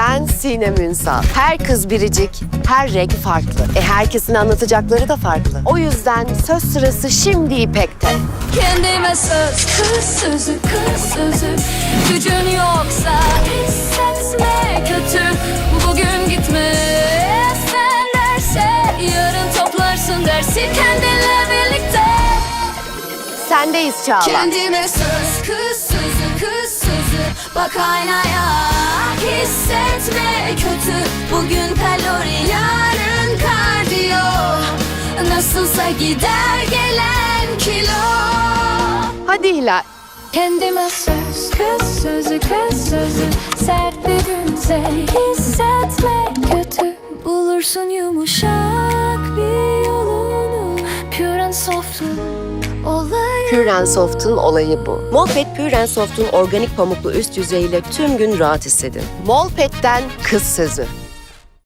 Ben Sinem Ünsal. Her kız biricik, her renk farklı. E herkesin anlatacakları da farklı. O yüzden söz sırası şimdi İpek'te. Kendime söz kız sözü kız sözü Gücün yoksa hissetme kötü Bugün gitme derse Yarın toplarsın dersi kendinle birlikte Sendeyiz Çağla. Kendime söz kız sözü kız sözü Bak aynaya hissetme kötü. Bugün kalori yarın kardiyo. Nasılsa gider gelen kilo. Hadi Hilal. Kendime söz kız sözü kız sözü. Sert bir günse hissetme kötü. Bulursun yumuşak olayı Pure and Soft'un olayı bu. Molpet Pure and Soft'un organik pamuklu üst yüzeyiyle tüm gün rahat hissedin. Molpet'ten kız sözü.